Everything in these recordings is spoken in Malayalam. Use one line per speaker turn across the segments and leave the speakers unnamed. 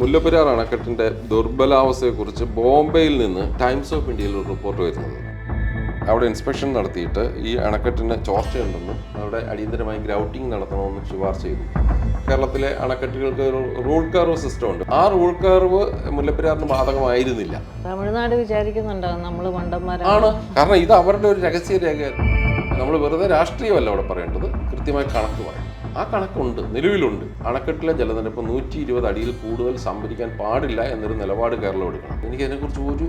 മുല്ലപ്പെരിയാർ അണക്കെട്ടിന്റെ ദുർബലാവസ്ഥയെക്കുറിച്ച് ബോംബെയിൽ നിന്ന് ടൈംസ് ഓഫ് ഇന്ത്യയിൽ ഒരു റിപ്പോർട്ട് വരുന്നത് അവിടെ ഇൻസ്പെക്ഷൻ നടത്തിയിട്ട് ഈ അണക്കെട്ടിന് ചോർച്ചയുണ്ടെന്നും അവിടെ അടിയന്തരമായി ഗ്രൗട്ടിംഗ് നടത്തണമെന്നും ശുപാർശ ചെയ്തു. കേരളത്തിലെ അണക്കെട്ടുകൾക്ക് ഒരു റൂൾ കർവ് സിസ്റ്റം ഉണ്ട് ആ റൂൾ കർവ് മുല്ലപ്പെരിയാറിന് ബാധകമായിരുന്നില്ല.
തമിഴ്നാട് വിചാരിക്കുന്നുണ്ടാവും നമ്മൾ
ആണ്. കാരണം ഇത് അവരുടെ ഒരു രഹസ്യ രേഖയാണ് നമ്മൾ വെറുതെ രാഷ്ട്രീയമല്ല അവിടെ പറയേണ്ടത്. കൃത്യമായി കണക്ക് പറയും ആ കണക്കുണ്ട് നിലവിലുണ്ട്. അണക്കെട്ടിലെ ജലനിരപ്പ് നൂറ്റി ഇരുപത് അടിയിൽ കൂടുതൽ സംഭരിക്കാൻ പാടില്ല എന്നൊരു നിലപാട് കേരളം എടുക്കണം. എനിക്ക് അതിനെക്കുറിച്ച് ഒരു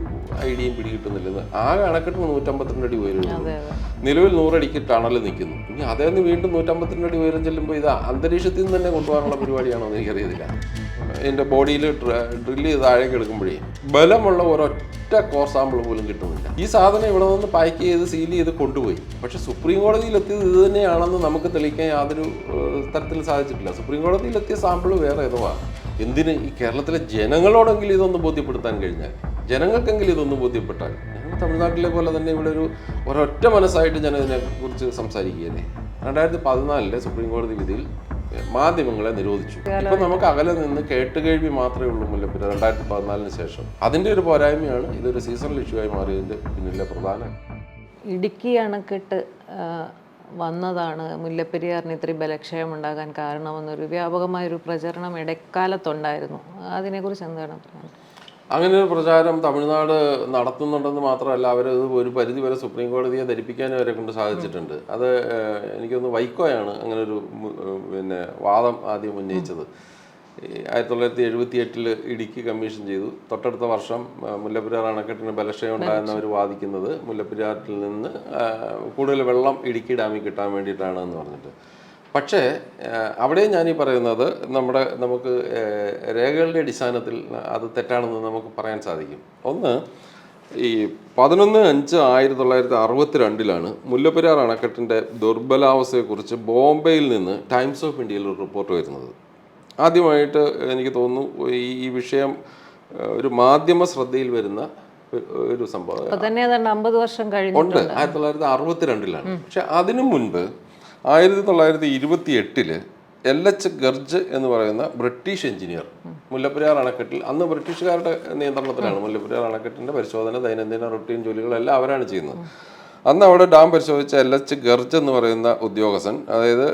ഐഡിയയും പിടികിട്ടുന്നില്ലെന്ന്. ആ അണക്കെട്ടിന് നൂറ്റമ്പത്തിരണ്ട് അടി
അതെ
നിലവിൽ നൂറടിക്ക് ടണൽ നിൽക്കുന്നു. ഇനി അതേന്ന് വീണ്ടും നൂറ്റമ്പത്തിരണ്ട് അടി ഉയരം ചെല്ലുമ്പോൾ ഇത് അന്തരീക്ഷത്തിൽ നിന്ന് തന്നെ കൊണ്ടുപോകാനുള്ള പരിപാടിയാണോ എന്ന് എനിക്കറിയത്തില്ല. എന്റെ ബോഡിയിൽ ഡ്രില്ല് ചെയ്ത് താഴേക്ക് എടുക്കുമ്പോഴേ ബലമുള്ള ഒരൊറ്റ കോർ സാമ്പിൾ പോലും കിട്ടുന്നില്ല. ഈ സാധനം ഇവിടെ നിന്ന് പാക്ക് ചെയ്ത് സീൽ ചെയ്ത് കൊണ്ടുപോയി. പക്ഷെ സുപ്രീം കോടതിയിൽ എത്തിയത് ഇത് തന്നെയാണെന്ന് നമുക്ക് തെളിയിക്കാൻ യാതൊരു തരത്തിൽ സാധിച്ചിട്ടില്ല. സുപ്രീം കോടതിയിൽ എത്തിയ സാമ്പിൾ വേറെ ഏതോ എന്തിന് ഈ കേരളത്തിലെ ജനങ്ങളോടെങ്കിലും ഇതൊന്ന് ബോധ്യപ്പെടുത്താൻ കഴിഞ്ഞാൽ? ജനങ്ങൾക്കെങ്കിലും ഇതൊന്ന് ബോധ്യപ്പെട്ടാൽ? തമിഴ്നാട്ടിലെ പോലെ തന്നെ ഇവിടെ ഒരു ഒരൊറ്റ മനസ്സായിട്ട് ഞാൻ ഇതിനെക്കുറിച്ച് സംസാരിക്കുകയല്ലേ? രണ്ടായിരത്തി പതിനാലിലെ സുപ്രീം കോടതി വിധിയിൽ മാധ്യമങ്ങളെ നിരോധിച്ചു. ഇപ്പൊ നമുക്ക് അകലെ നിന്ന് കേട്ടുകേഴ്വി മാത്രമേ ഉള്ളൂ മുല്ലപ്പെരിയാർ രണ്ടായിരത്തി പതിനാലിന് ശേഷം. അതിന്റെ ഒരു പോരായ്മയാണ് ഇതൊരു സീസണൽ ഇഷ്യൂ ആയി മാറിയതിന്റെ പിന്നിലെ പ്രധാന
ഇടുക്കി അണക്കെട്ട് വന്നതാണ്. മുല്ലപ്പെരിയാറിന് ഇത്രയും ബലക്ഷയം ഉണ്ടാകാൻ കാരണമെന്നൊരു വ്യാപകമായൊരു പ്രചരണം ഇടക്കാലത്തുണ്ടായിരുന്നു. അതിനെക്കുറിച്ച് എന്താണ് പറയുന്നത്
അങ്ങനെ ഒരു പ്രചാരം തമിഴ്നാട് നടത്തുന്നുണ്ടെന്ന് മാത്രമല്ല അവർ ഇത് ഒരു പരിധി വരെ സുപ്രീം കോടതിയെ ധരിപ്പിക്കാനും അവരെ കൊണ്ട് സാധിച്ചിട്ടുണ്ട്. അത് എനിക്കൊന്ന് വൈക്കോയാണ് അങ്ങനെ ഒരു പിന്നെ വാദം ആദ്യം ഉന്നയിച്ചത്. ആയിരത്തി തൊള്ളായിരത്തി എഴുപത്തി എട്ടിൽ ഇടുക്കി കമ്മീഷൻ ചെയ്തു. തൊട്ടടുത്ത വർഷം മുല്ലപ്പെരിയാർ അണക്കെട്ടിന് ബലക്ഷയം ഉണ്ടായെന്ന് അവർ വാദിക്കുന്നത് മുല്ലപ്പെരിയാറിൽ നിന്ന് കൂടുതൽ വെള്ളം ഇടുക്കി ഡാമിൽ കിട്ടാൻ വേണ്ടിയിട്ടാണ് എന്ന് പറഞ്ഞിട്ട്. പക്ഷേ അവിടെ ഞാൻ ഈ പറയുന്നത് നമ്മുടെ നമുക്ക് രേഖകളുടെ അടിസ്ഥാനത്തിൽ അത് തെറ്റാണെന്ന് നമുക്ക് പറയാൻ സാധിക്കും. ഒന്ന് ഈ പതിനൊന്ന് അഞ്ച് ആയിരത്തി തൊള്ളായിരത്തി അറുപത്തി രണ്ടിലാണ് മുല്ലപ്പെരിയാർ അണക്കെട്ടിന്റെ ദുർബലാവസ്ഥയെക്കുറിച്ച് ബോംബെയിൽ നിന്ന് ടൈംസ് ഓഫ് ഇന്ത്യയിൽ ഒരു റിപ്പോർട്ട് വരുന്നത്. ആദ്യമായിട്ട് എനിക്ക് തോന്നുന്നു ഈ വിഷയം ഒരു മാധ്യമ ശ്രദ്ധയിൽ വരുന്ന ഒരു- സംഭവം. ഉണ്ട്. ആയിരത്തി തൊള്ളായിരത്തി അറുപത്തിരണ്ടിലാണ് പക്ഷെ അതിനു മുൻപ് ആയിരത്തി തൊള്ളായിരത്തി ഇരുപത്തി എട്ടിൽ എൽ എച്ച് ഗർജ് എന്ന് പറയുന്ന ബ്രിട്ടീഷ് എഞ്ചിനീയർ മുല്ലപ്പെരിയാർ അണക്കെട്ടിൽ അന്ന് ബ്രിട്ടീഷുകാരുടെ നിയന്ത്രണത്തിലാണ് മുല്ലപ്പെരിയാർ അണക്കെട്ടിന്റെ പരിശോധന ദൈനംദിന റൊട്ടീൻ ജോലികളെല്ലാം അവരാണ് ചെയ്യുന്നത്. അന്ന് അവിടെ ഡാം പരിശോധിച്ച എൽ എച്ച് ഗർജ് എന്ന് പറയുന്ന ഉദ്യോഗസ്ഥൻ അതായത്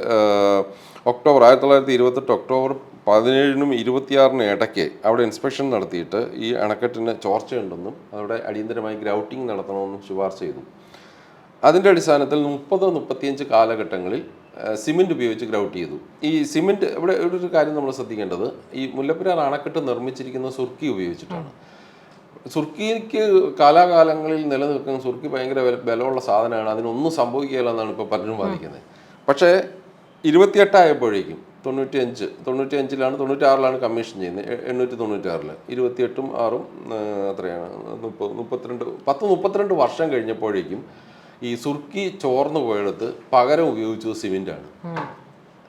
ഒക്ടോബർ ആയിരത്തി തൊള്ളായിരത്തി ഇരുപത്തെട്ട് ഒക്ടോബർ പതിനേഴിനും ഇരുപത്തിയാറിനും ഇടയ്ക്ക് അവിടെ ഇൻസ്പെക്ഷൻ നടത്തിയിട്ട് ഈ അണക്കെട്ടിന് ചോർച്ചയുണ്ടെന്നും അവിടെ അടിയന്തരമായി ഗ്രൗട്ടിംഗ് നടത്തണമെന്നും ശുപാർശ ചെയ്തു. അതിന്റെ അടിസ്ഥാനത്തിൽ മുപ്പത് മുപ്പത്തിയഞ്ച് കാലഘട്ടങ്ങളിൽ സിമെന്റ് ഉപയോഗിച്ച് ഗ്രൗട്ട് ചെയ്തു. ഈ സിമെന്റ് ഇവിടെ ഒരു കാര്യം നമ്മൾ ശ്രദ്ധിക്കേണ്ടത് ഈ മുല്ലപ്പെരിയാർ അണക്കെട്ട് നിർമ്മിച്ചിരിക്കുന്ന സുർക്കി ഉപയോഗിച്ചിട്ടാണ്. സുർക്കിക്ക് കാലാകാലങ്ങളിൽ നിലനിൽക്കുന്ന സുർക്കി ഭയങ്കര ബല- ബലമുള്ള സാധനമാണ്. അതിനൊന്നും സംഭവിക്കുകയില്ല എന്നാണ് ഇപ്പോൾ പലരും വാദിക്കുന്നത്. പക്ഷേ ഇരുപത്തിയെട്ടായപ്പോഴേക്കും തൊണ്ണൂറ്റി അഞ്ച് തൊണ്ണൂറ്റി അഞ്ചിലാണ് തൊണ്ണൂറ്റി ആറിലാണ് കമ്മീഷൻ ചെയ്യുന്നത്. എണ്ണൂറ്റി എണ്ണൂറ്റി തൊണ്ണൂറ്റാറിൽ ഇരുപത്തിയെട്ടും ആറും അത്രയാണ്. മുപ്പത് മുപ്പത്തിരണ്ട് പത്ത് മുപ്പത്തിരണ്ട് വർഷം കഴിഞ്ഞപ്പോഴേക്കും ഈ സുർക്കി ചോർന്നു പോയെടുത്ത് പകരം ഉപയോഗിച്ചത് സിമെന്റാണ്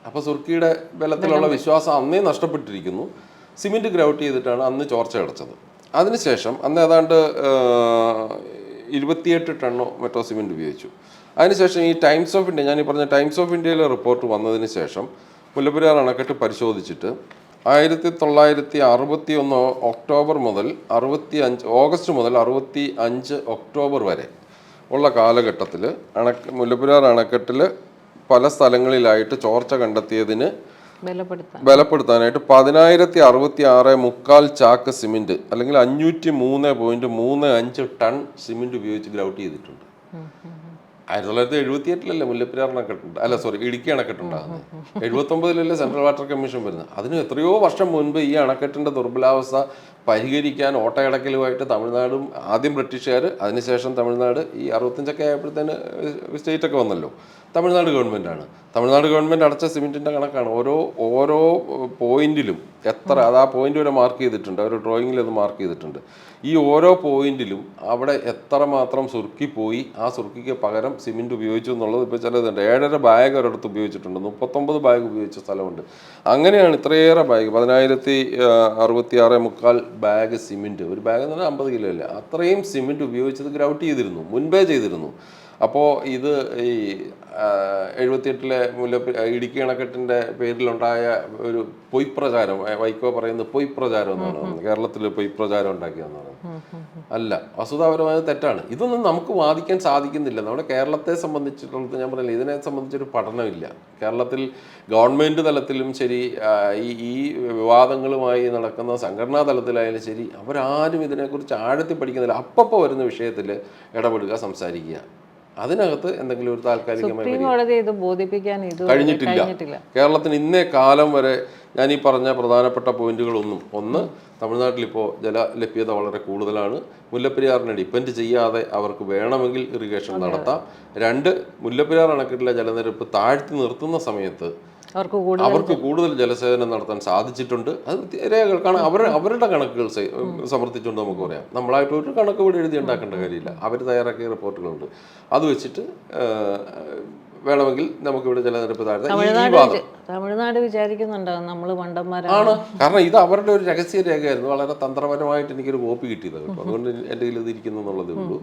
അപ്പോൾ സുർക്കിയുടെ ബലത്തിലുള്ള വിശ്വാസം അന്നേ നഷ്ടപ്പെട്ടിരിക്കുന്നു. സിമെന്റ് ഗ്രൗട്ട് ചെയ്തിട്ടാണ് അന്ന് ചോർച്ച അടച്ചത്. അതിനുശേഷം അന്ന് ഏതാണ്ട് ഇരുപത്തിയെട്ട് ടണ്ണോ മെട്രോ സിമെന്റ് ഉപയോഗിച്ചു. അതിനുശേഷം ഈ ടൈംസ് ഓഫ് ഇന്ത്യ ഞാൻ ഈ പറഞ്ഞ ടൈംസ് ഓഫ് ഇന്ത്യയിലെ റിപ്പോർട്ട് വന്നതിന് ശേഷം മുല്ലപ്പെരിയാർ അണക്കെട്ട് പരിശോധിച്ചിട്ട് ആയിരത്തി തൊള്ളായിരത്തി അറുപത്തി ഒന്ന് ഒക്ടോബർ മുതൽ അറുപത്തി അഞ്ച് ഓഗസ്റ്റ് മുതൽ അറുപത്തി അഞ്ച് ഒക്ടോബർ വരെ ഉള്ള കാലഘട്ടത്തിൽ അണക്ക് മുല്ലപ്പെരിയാർ അണക്കെട്ടിൽ പല സ്ഥലങ്ങളിലായിട്ട് ചോർച്ച കണ്ടെത്തിയതിന് ബലപ്പെടുത്താനായിട്ട് പതിനായിരത്തി അറുപത്തി ആറ് മുക്കാൽ ചാക്ക് സിമെന്റ് അല്ലെങ്കിൽ അഞ്ഞൂറ്റി മൂന്ന് പോയിന്റ് മൂന്ന് അഞ്ച് ടൺ സിമെന്റ് ഉപയോഗിച്ച് ഗ്രൗട്ട് ചെയ്തിട്ടുണ്ട്. ആയിരത്തി തൊള്ളായിരത്തി എഴുപത്തി എട്ടിലല്ലേ മുല്ലപ്പെരിയാർ അണക്കെട്ടുണ്ട് അല്ല സോറി ഇടുക്കി അണക്കെട്ടുണ്ടാകുന്നത് എഴുപത്തി ഒമ്പതിലല്ലേ സെൻട്രൽ വാട്ടർ കമ്മീഷൻ വരുന്നത്. അതിന് എത്രയോ വർഷം മുൻപ് ഈ അണക്കെട്ടിന്റെ ദുർബലാവസ്ഥ പരിഹരിക്കാൻ ഓട്ടയടക്കലുമായിട്ട് തമിഴ്നാടും ആദ്യം ബ്രിട്ടീഷുകാർ അതിനുശേഷം തമിഴ്നാട് ഈ അറുപത്തഞ്ചൊക്കെ ആയപ്പോഴത്തേന് സ്റ്റേറ്റൊക്കെ വന്നല്ലോ. തമിഴ്നാട് ഗവൺമെന്റാണ്. തമിഴ്നാട് ഗവൺമെന്റ് അടച്ച സിമെന്റിന്റെ കണക്കാണ്. ഓരോ ഓരോ പോയിന്റിലും എത്ര അത് ആ പോയിന്റ് വരെ മാർക്ക് ചെയ്തിട്ടുണ്ട്. അവർ ഡ്രോയിങ്ങിൽ അത് മാർക്ക് ചെയ്തിട്ടുണ്ട്. ഈ ഓരോ പോയിന്റിലും അവിടെ എത്ര മാത്രം സുർക്കിപ്പോയി ആ സുർക്കിക്ക് പകരം സിമെന്റ് ഉപയോഗിച്ചു എന്നുള്ളത് ഇപ്പോൾ ചിലതുണ്ട് ഏഴര ബാഗ് ഒരിടത്ത് ഉപയോഗിച്ചിട്ടുണ്ട്. മുപ്പത്തൊമ്പത് ബാഗ് ഉപയോഗിച്ച സ്ഥലമുണ്ട്. അങ്ങനെയാണ് ഇത്രയേറെ ബാഗ്. പതിനായിരത്തി അറുപത്തി ആറ് മുക്കാൽ ബാഗ് സിമെന്റ്. ഒരു ബാഗ് എന്ന് പറഞ്ഞാൽ അമ്പത് കിലോ അല്ലേ? അത്രയും സിമെന്റ് ഉപയോഗിച്ചത് ഗ്രൗട്ട് ചെയ്തിരുന്നു. മുൻപേ ചെയ്തിരുന്നു. അപ്പോൾ ഇത് ഈ എഴുപത്തിയെട്ടിലെ മുല്ല ഇടുക്കി അണക്കെട്ടിന്റെ പേരിലുണ്ടായ ഒരു പൊയ്പ്രചാരം വൈക്കോ പറയുന്നത് പൊയ്പ്രചാരം എന്നാണ് പറയുന്നത്. കേരളത്തിൽ പൊയ്പ്രചാരം ഉണ്ടാക്കിയെന്ന് പറയുന്നത്. അല്ല വസ്തുതാപരമായ തെറ്റാണ്. ഇതൊന്നും നമുക്ക് വാദിക്കാൻ സാധിക്കുന്നില്ല. നമ്മുടെ കേരളത്തെ സംബന്ധിച്ചിടത്തോളം ഞാൻ പറഞ്ഞില്ല ഇതിനെ സംബന്ധിച്ചൊരു പഠനമില്ല. കേരളത്തിൽ ഗവൺമെന്റ് തലത്തിലും ശരി ഈ ഈ വിവാദങ്ങളുമായി നടക്കുന്ന സംഘടനാ തലത്തിലായാലും ശരി അവരാരും ഇതിനെക്കുറിച്ച് ആഴത്തിൽ പഠിക്കുന്നില്ല. അപ്പപ്പോൾ വരുന്ന വിഷയത്തിൽ ഇടപെടുക സംസാരിക്കുക. അതിനകത്ത് എന്തെങ്കിലും ഒരു താൽക്കാലികമായി കഴിഞ്ഞിട്ടില്ല. കേരളത്തിന് ഇന്നേ കാലം വരെ ഞാൻ ഈ പറഞ്ഞ പ്രധാനപ്പെട്ട പോയിന്റുകളൊന്നും ഒന്ന് തമിഴ്നാട്ടിൽ ഇപ്പോൾ ജല ലഭ്യത വളരെ കൂടുതലാണ്. മുല്ലപ്പെരിയാറിനെ ഡിപ്പെൻഡ് ചെയ്യാതെ അവർക്ക് വേണമെങ്കിൽ ഇറിഗേഷൻ നടത്താം. രണ്ട് മുല്ലപ്പെരിയാർ അണക്കെട്ടിലെ ജലനിരപ്പ് താഴ്ത്തി നിർത്തുന്ന സമയത്ത്
അവർക്ക് കൂടുതൽ
ജലസേചനം നടത്താൻ സാധിച്ചിട്ടുണ്ട്. അത് രേഖകൾ കാരണം അവർ അവരുടെ കണക്കുകൾ സമർത്ഥിച്ചുകൊണ്ട് നമുക്ക് പറയാം. നമ്മളായിട്ട് ഒരു കണക്ക് ഇവിടെ എഴുതി ഉണ്ടാക്കേണ്ട കാര്യമില്ല. അവർ തയ്യാറാക്കിയ റിപ്പോർട്ടുകളുണ്ട്. അത് വെച്ചിട്ട് വേണമെങ്കിൽ നമുക്ക് ഇവിടെ ജലനിരപ്പ് താഴ്ത്താം.
തമിഴ്നാട് വിചാരിക്കുന്നുണ്ടോ. വിചാരിക്കുന്നുണ്ടാവും നമ്മൾ മണ്ടന്മാരാണ്
ആണ്. കാരണം ഇത് അവരുടെ ഒരു രഹസ്യ രേഖയായിരുന്നു വളരെ തന്ത്രപരമായിട്ട് എനിക്കൊരു കോപ്പി കിട്ടിയത് കേട്ടോ. അതുകൊണ്ട് എന്റെ കയ്യിൽ ഇത് ഇരിക്കുന്നു എന്നുള്ളതേ ഉള്ളൂ.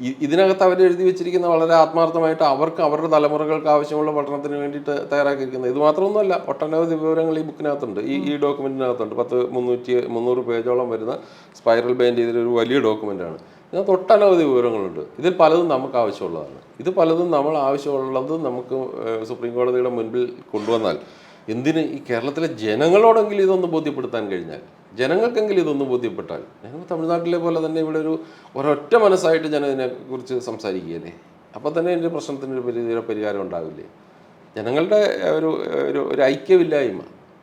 ഇതിനകത്ത് അവർ എഴുതി വെച്ചിരിക്കുന്ന വളരെ ആത്മാർത്ഥമായിട്ട് അവർക്ക് അവരുടെ തലമുറകൾക്ക് ആവശ്യമുള്ള പഠനത്തിന് വേണ്ടിയിട്ട് തയ്യാറാക്കിയിരിക്കുന്നത്. ഇത് മാത്രമൊന്നുമല്ല ഒട്ടനവധി വിവരങ്ങൾ ഈ ബുക്കിനകത്തുണ്ട്. ഈ ഈ ഡോക്യുമെന്റിനകത്തുണ്ട്. പത്ത് മുന്നൂറ്റി മുന്നൂറ് പേജോളം വരുന്ന സ്പൈറൽ ബാൻഡ് ചെയ്തൊരു വലിയ ഡോക്യുമെന്റാണ്. ഇതിനകത്ത് ഒട്ടനവധി വിവരങ്ങളുണ്ട്. ഇതിൽ പലതും നമുക്ക് ആവശ്യമുള്ളതാണ്. ഇത് പലതും നമ്മൾ ആവശ്യമുള്ളത് നമുക്ക് സുപ്രീം കോടതിയുടെ മുൻപിൽ കൊണ്ടുവന്നാൽ എന്തിന് ഈ കേരളത്തിലെ ജനങ്ങളോടെങ്കിലും ഇതൊന്ന് ബോധ്യപ്പെടുത്താൻ കഴിഞ്ഞാൽ? ജനങ്ങൾക്കെങ്കിലും ഇതൊന്ന് ബോധ്യപ്പെട്ടാൽ. ഞങ്ങൾ തമിഴ്നാട്ടിലെ പോലെ തന്നെ ഇവിടെ ഒരു ഒരൊറ്റ മനസ്സായിട്ട് ഞാൻ ഇതിനെക്കുറിച്ച് സംസാരിക്കുകയല്ലേ? അപ്പോൾ തന്നെ എന്റെ പ്രശ്നത്തിന് ഒരു പരിധി പരിഹാരം ഉണ്ടാവില്ലേ? ജനങ്ങളുടെ ഒരു ഒരു ഐക്യമില്ലായ്മ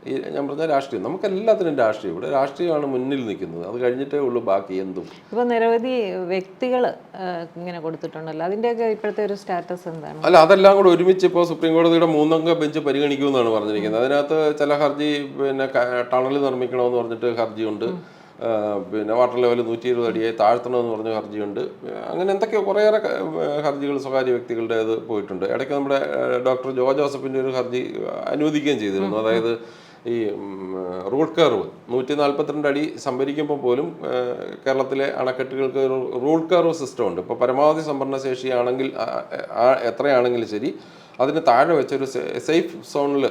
ഈ ഞാൻ പറഞ്ഞ രാഷ്ട്രീയം. നമുക്ക് എല്ലാത്തിനും രാഷ്ട്രീയം ഇവിടെ. രാഷ്ട്രീയമാണ് മുന്നിൽ നിൽക്കുന്നത്. അത് കഴിഞ്ഞിട്ടേ ഉള്ളൂ ബാക്കി എന്തും.
ഇപ്പൊ നിരവധി വ്യക്തികൾ ഇങ്ങനെ കൊടുത്തിട്ടുണ്ടല്ലോ. അതിന്റെയൊക്കെ ഇപ്പോഴത്തെ ഒരു സ്റ്റാറ്റസ് എന്താണ്?
അല്ല അതെല്ലാം കൂടെ ഒരുമിച്ച് ഇപ്പോൾ സുപ്രീം കോടതിയുടെ മൂന്നംഗ ബെഞ്ച് പരിഗണിക്കുമെന്നാണ് പറഞ്ഞിരിക്കുന്നത്. അതിനകത്ത് ചില ഹർജി പിന്നെ ടണൽ നിർമ്മിക്കണമെന്ന് പറഞ്ഞിട്ട് ഹർജിയുണ്ട്. പിന്നെ വാട്ടർ ലെവൽ നൂറ്റി ഇരുപത് അടിയായി താഴ്ത്തണമെന്ന് പറഞ്ഞ ഹർജിയുണ്ട്. അങ്ങനെ എന്തൊക്കെയോ കുറേയേറെ ഹർജികൾ സ്വകാര്യ വ്യക്തികളുടെ അത് പോയിട്ടുണ്ട്. ഇടയ്ക്ക് നമ്മുടെ ഡോക്ടർ ജോ ജോസഫിന്റെ ഒരു ഹർജി അനുവദിക്കുകയും ചെയ്തിരുന്നു. അതായത് ഈ റൂട്ട് കർവ് നൂറ്റി നാൽപ്പത്തിരണ്ട് അടി സംഭരിക്കുമ്പോൾ പോലും കേരളത്തിലെ അണക്കെട്ടുകൾക്ക് ഒരു റൂട്ട് കർവ് സിസ്റ്റം ഉണ്ട്. ഇപ്പോൾ പരമാവധി സംഭരണ ശേഷിയാണെങ്കിൽ എത്രയാണെങ്കിലും ശരി അതിന് താഴെ വെച്ചൊരു സേഫ് സോണിൽ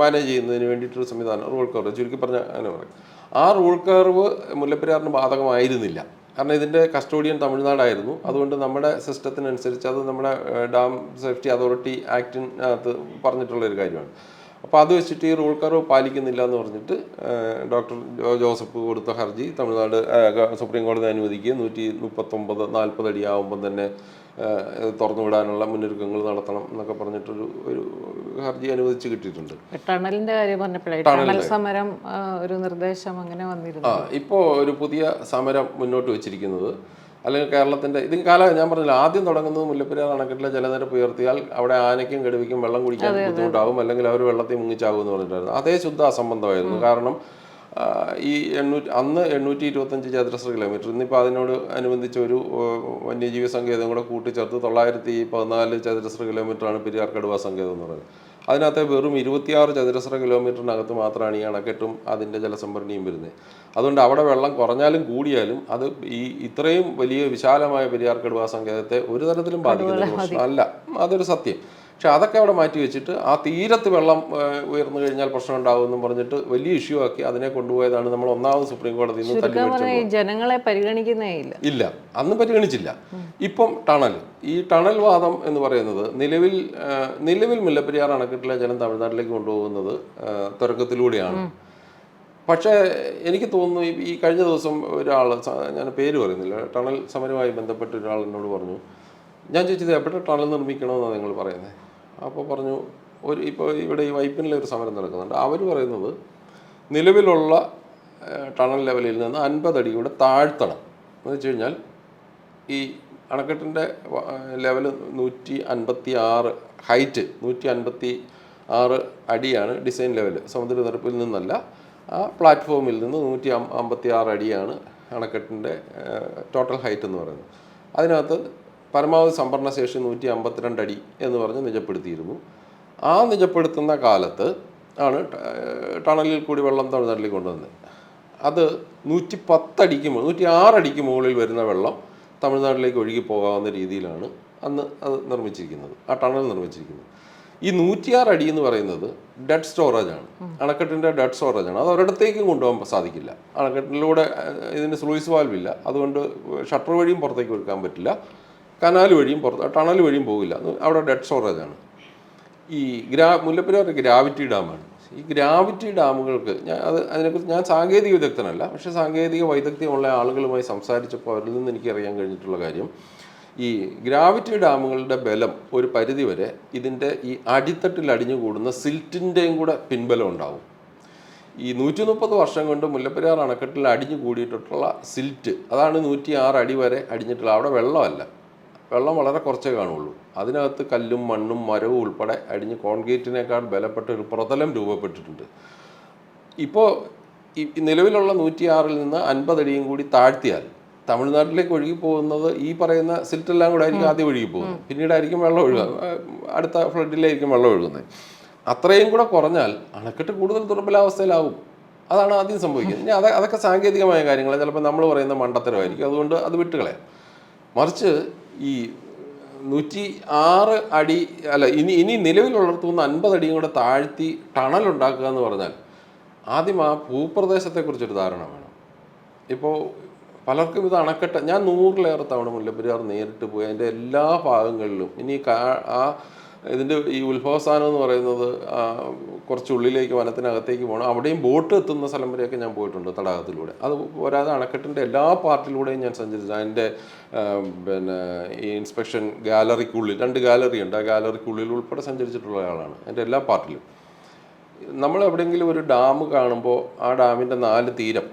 മാനേജ് ചെയ്യുന്നതിന് വേണ്ടിയിട്ടൊരു സംവിധാനം റൂൾ കർവ്. ചുരുക്കി പറഞ്ഞ അങ്ങനെ പറയും. ആ റൂൾ കർവ് മുല്ലപ്പെരിയാറിന് ബാധകമായിരുന്നില്ല. കാരണം ഇതിന്റെ കസ്റ്റോഡിയൻ തമിഴ്നാടായിരുന്നു. അതുകൊണ്ട് നമ്മുടെ സിസ്റ്റത്തിനനുസരിച്ച് അത് നമ്മുടെ ഡാം സേഫ്റ്റി അതോറിറ്റി ആക്ടിനകത്ത് പറഞ്ഞിട്ടുള്ള ഒരു കാര്യമാണ്. അപ്പോൾ അത് വെച്ചിട്ട് ഈ റൂൾ കർവ് പാലിക്കുന്നില്ല എന്ന് പറഞ്ഞിട്ട് ഡോക്ടർ ജോ ജോസഫ് കൊടുത്ത ഹർജി തമിഴ്നാട് സുപ്രീം കോടതി അനുവദിക്കുക നൂറ്റി മുപ്പത്തൊമ്പത് നാൽപ്പത് അടിയാവുമ്പം തന്നെ തുറന്നു വിടാനുള്ള മുന്നൊരുക്കങ്ങൾ നടത്തണം എന്നൊക്കെ പറഞ്ഞിട്ടൊരു ഒരു ഹർജി അനുവദിച്ച് കിട്ടിയിട്ടുണ്ട്.
ടണലിന്റെ കാര്യം പറഞ്ഞപ്പോഴേ ടണൽ സമരം ഒരു നിർദ്ദേശം അങ്ങനെ വന്നിരുന്നു.
ആ ഇപ്പോൾ ഒരു പുതിയ സമരം മുന്നോട്ട് വെച്ചിരിക്കുന്നത് അല്ലെങ്കിൽ കേരളത്തിന്റെ ഇത് കാല ഞാൻ പറഞ്ഞില്ല ആദ്യം തുടങ്ങുന്നത് മുല്ലപ്പെരിയാർ അണക്കെട്ടിലെ ജലനിരപ്പ് ഉയർത്തിയാൽ അവിടെ ആനയ്ക്കും കടുവയ്ക്കും വെള്ളം കുടിക്കാൻ ബുദ്ധിമുട്ടാകും അല്ലെങ്കിൽ അവർ വെള്ളത്തിൽ മുങ്ങിച്ചാകും എന്ന് പറഞ്ഞിട്ടായിരുന്നു. അതേ ശുദ്ധ അസംബന്ധമായിരുന്നു. കാരണം ഈ എണ്ണൂറ്റി അന്ന് എണ്ണൂറ്റി ഇരുപത്തഞ്ച് ചതുരശ്ര കിലോമീറ്റർ ഇന്നിപ്പോൾ അതിനോട് അനുബന്ധിച്ച് ഒരു വന്യജീവി സങ്കേതം കൂടെ കൂട്ടിച്ചേർത്ത് തൊള്ളായിരത്തി പതിനാല് ചതുരശ്ര കിലോമീറ്ററാണ് പെരിയാർ കടുവ സങ്കേതം എന്ന് പറയുന്നത്. അതിനകത്ത് വെറും ഇരുപത്തിയാറ് ചതുരശ്ര കിലോമീറ്ററിനകത്ത് മാത്രമാണ് ഈ അണക്കെട്ടും അതിന്റെ ജലസംഭരണിയും വരുന്നത്. അതുകൊണ്ട് അവിടെ വെള്ളം കുറഞ്ഞാലും കൂടിയാലും അത് ഈ ഇത്രയും വലിയ വിശാലമായ പെരിയാർ കടുവ സങ്കേതത്തെ ഒരു തരത്തിലും ബാധിക്കുന്ന പ്രശ്നമല്ല അല്ല. അതൊരു സത്യം. പക്ഷെ അതൊക്കെ അവിടെ മാറ്റി വെച്ചിട്ട് ആ തീരത്ത് വെള്ളം ഉയർന്നു കഴിഞ്ഞാൽ പ്രശ്നം ഉണ്ടാകുമെന്നും പറഞ്ഞിട്ട് വലിയ ഇഷ്യൂ ആക്കി അതിനെ കൊണ്ടുപോയതാണ് നമ്മൾ ഒന്നാമത് സുപ്രീം
കോടതി ജനങ്ങളെ പരിഗണിക്കുന്നേ ഇല്ല.
ഇല്ല. അന്ന് പരിഗണിച്ചില്ല. ഇപ്പം ടണൽ. ഈ ടണൽ വാദം എന്ന് പറയുന്നത് നിലവിൽ നിലവിൽ മുല്ലപ്പെരിയാർ അണക്കെട്ടിലെ ജലം തമിഴ്നാട്ടിലേക്ക് കൊണ്ടുപോകുന്നത് തുരക്കത്തിലൂടെയാണ് പക്ഷേ എനിക്ക് തോന്നുന്നു ഈ- ഈ കഴിഞ്ഞ ദിവസം ഒരാൾ ഞാൻ പേര് പറയുന്നില്ല ടണൽ സമരവുമായി ബന്ധപ്പെട്ട് ഒരാൾ എന്നോട് പറഞ്ഞു ഞാൻ ചോദിച്ചത് എവിടെ ടണൽ നിർമ്മിക്കണമെന്നാണ് നിങ്ങൾ പറയുന്നത്? അപ്പോൾ പറഞ്ഞു ഒരു ഇപ്പോൾ ഇവിടെ ഈ വൈപ്പിനിലെ ഒരു സമരം നടക്കുന്നുണ്ട്. അവർ പറയുന്നത് നിലവിലുള്ള ടണൽ ലെവലിൽ നിന്ന് അൻപതടി കൂടെ താഴ്ത്തണം. എന്ന് വെച്ച് കഴിഞ്ഞാൽ ഈ അണക്കെട്ടിന്റെ ലെവൽ നൂറ്റി അൻപത്തി ആറ് ഹൈറ്റ് നൂറ്റി അൻപത്തി ആറ് അടിയാണ് ഡിസൈൻ ലെവൽ സമുദ്രനിരപ്പിൽ നിന്നല്ല ആ പ്ലാറ്റ്ഫോമിൽ നിന്ന് നൂറ്റി അമ്പത്തി ആറ് അടിയാണ് അണക്കെട്ടിന്റെ ടോട്ടൽ ഹൈറ്റ് എന്ന് പറയുന്നത്. അതിനകത്ത് പരമാവധി സംഭരണ ശേഷി നൂറ്റി അമ്പത്തിരണ്ട് അടി എന്ന് പറഞ്ഞ് നിജപ്പെടുത്തിയിരുന്നു. ആ നിജപ്പെടുത്തുന്ന കാലത്ത് ആണ് ടണലിൽ കൂടി വെള്ളം തമിഴ്നാട്ടിലേക്ക് കൊണ്ടുവന്നത്. അത് നൂറ്റി പത്തടിക്ക് നൂറ്റി ആറടിക്ക് മുകളിൽ വരുന്ന വെള്ളം തമിഴ്നാട്ടിലേക്ക് ഒഴുകി പോകാവുന്ന രീതിയിലാണ് അന്ന് അത് നിർമ്മിച്ചിരിക്കുന്നത് ആ ടണൽ നിർമ്മിച്ചിരിക്കുന്നത്. ഈ നൂറ്റിയാറ് അടി എന്ന് പറയുന്നത് ഡെഡ് സ്റ്റോറേജ് ആണ്. അണക്കെട്ടിന്റെ ഡെഡ് സ്റ്റോറേജ് ആണ്. അത് ഒരിടത്തേക്കും കൊണ്ടുപോകാൻ സാധിക്കില്ല. അണക്കെട്ടിലൂടെ ഇതിന് സ്ലൂയിസ് വാൽവില്ല അതുകൊണ്ട് ഷട്ടർ വഴിയും പുറത്തേക്ക് എടുക്കാൻ പറ്റില്ല. കനാൽ വഴിയും പുറത്ത് ടണൽ വഴിയും പോകില്ല. അവിടെ ഡെഡ് സ്റ്റോറേജ് ആണ്. ഈ ഗ്രാ മുല്ലപ്പെരിയാർ ഗ്രാവിറ്റി ഡാമാണ്. ഈ ഗ്രാവിറ്റി ഡാമുകൾക്ക് ഞാൻ അത് അതിനെക്കുറിച്ച് ഞാൻ സാങ്കേതിക വിദഗ്ധനല്ല പക്ഷേ സാങ്കേതിക വൈദഗ്ധ്യമുള്ള ആളുകളുമായി സംസാരിച്ചപ്പോൾ അവരിൽ നിന്ന് എനിക്ക് അറിയാൻ കഴിഞ്ഞിട്ടുള്ള കാര്യം ഈ ഗ്രാവിറ്റി ഡാമുകളുടെ ബലം ഒരു പരിധിവരെ ഇതിന്റെ ഈ അടിത്തട്ടിൽ അടിഞ്ഞുകൂടുന്ന സിൽറ്റിന്റെയും കൂടെ പിൻബലം ഉണ്ടാവും. ഈ നൂറ്റി മുപ്പത് വർഷം കൊണ്ട് മുല്ലപ്പെരിയാർ അണക്കെട്ടിൽ അടിഞ്ഞു കൂടിയിട്ടുള്ള സിൽറ്റ് അതാണ് നൂറ്റി ആറ് അടി വരെ അടിഞ്ഞിട്ടുള്ള അവിടെ വെള്ളമല്ല. വെള്ളം വളരെ കുറച്ചേ കാണുള്ളൂ. അതിനകത്ത് കല്ലും മണ്ണും മരവും ഉൾപ്പെടെ അടിഞ്ഞ് കോൺക്രീറ്റിനേക്കാൾ ബലപ്പെട്ട ഒരു പ്രതലം രൂപപ്പെട്ടിട്ടുണ്ട്. ഇപ്പോൾ ഈ നിലവിലുള്ള നൂറ്റിയാറിൽ നിന്ന് അൻപതടിയും കൂടി താഴ്ത്തിയാൽ തമിഴ്നാട്ടിലേക്ക് ഒഴുകി പോകുന്നത് ഈ പറയുന്ന സിൽറ്റെല്ലാം കൂടെ ആയിരിക്കും ആദ്യം ഒഴുകി പോകുന്നത്. പിന്നീടായിരിക്കും വെള്ളം ഒഴുകുക. അടുത്ത ഫ്ലഡിലായിരിക്കും വെള്ളം ഒഴുകുന്നത്. അത്രയും കൂടെ കുറഞ്ഞാൽ അണക്കെട്ട് കൂടുതൽ ദുർബലാവസ്ഥയിലാവും. അതാണ് ആദ്യം സംഭവിക്കുന്നത്. ഇനി അത് അതൊക്കെ സാങ്കേതികമായ കാര്യങ്ങൾ ചിലപ്പോൾ നമ്മൾ പറയുന്ന മണ്ടത്തരമായിരിക്കും. അതുകൊണ്ട് അത് വിട്ടുകളയാം. മറിച്ച് ഈ നൂറ്റി ആറ് അടി അല്ല ഇനി ഇനി നിലവിൽ നിന്ന് അൻപത് അടിയും കൂടെ താഴ്ത്തി ടണൽ ഉണ്ടാക്കുക എന്ന് പറഞ്ഞാൽ ആദ്യം ആ ഭൂപ്രദേശത്തെക്കുറിച്ചൊരു ധാരണ വേണം. ഇപ്പോൾ പലർക്കും ഇത് അണക്കെട്ട് ഞാൻ നൂറിലേറെ തവണ മുല്ലപ്പെരിയാർ നേരിട്ട് പോയി അതിന്റെ എല്ലാ ഭാഗങ്ങളിലും ഇനി ആ ഇതിന്റെ ഈ ഉത്ഭവസ്ഥാനം എന്ന് പറയുന്നത് കുറച്ച് ഉള്ളിലേക്ക് വനത്തിനകത്തേക്ക് പോകണം. അവിടെയും ബോട്ട് എത്തുന്ന സ്ഥലം വരെയൊക്കെ ഞാൻ പോയിട്ടുണ്ട് തടാകത്തിലൂടെ. അത് പോരാതെ അണക്കെട്ടിന്റെ എല്ലാ പാർട്ടിലൂടെയും ഞാൻ സഞ്ചരിച്ചു. അതിന്റെ പിന്നെ ഈ ഇൻസ്പെക്ഷൻ ഗാലറിക്കുള്ളിൽ രണ്ട് ഗാലറി ഉണ്ട് ആ ഗാലറിക്കുള്ളിൽ ഉൾപ്പെടെ സഞ്ചരിച്ചിട്ടുള്ള ആളാണ്. അതിന്റെ എല്ലാ പാർട്ടിലും. നമ്മൾ എവിടെയെങ്കിലും ഒരു ഡാം കാണുമ്പോൾ ആ ഡാമിന്റെ നാല് തീരം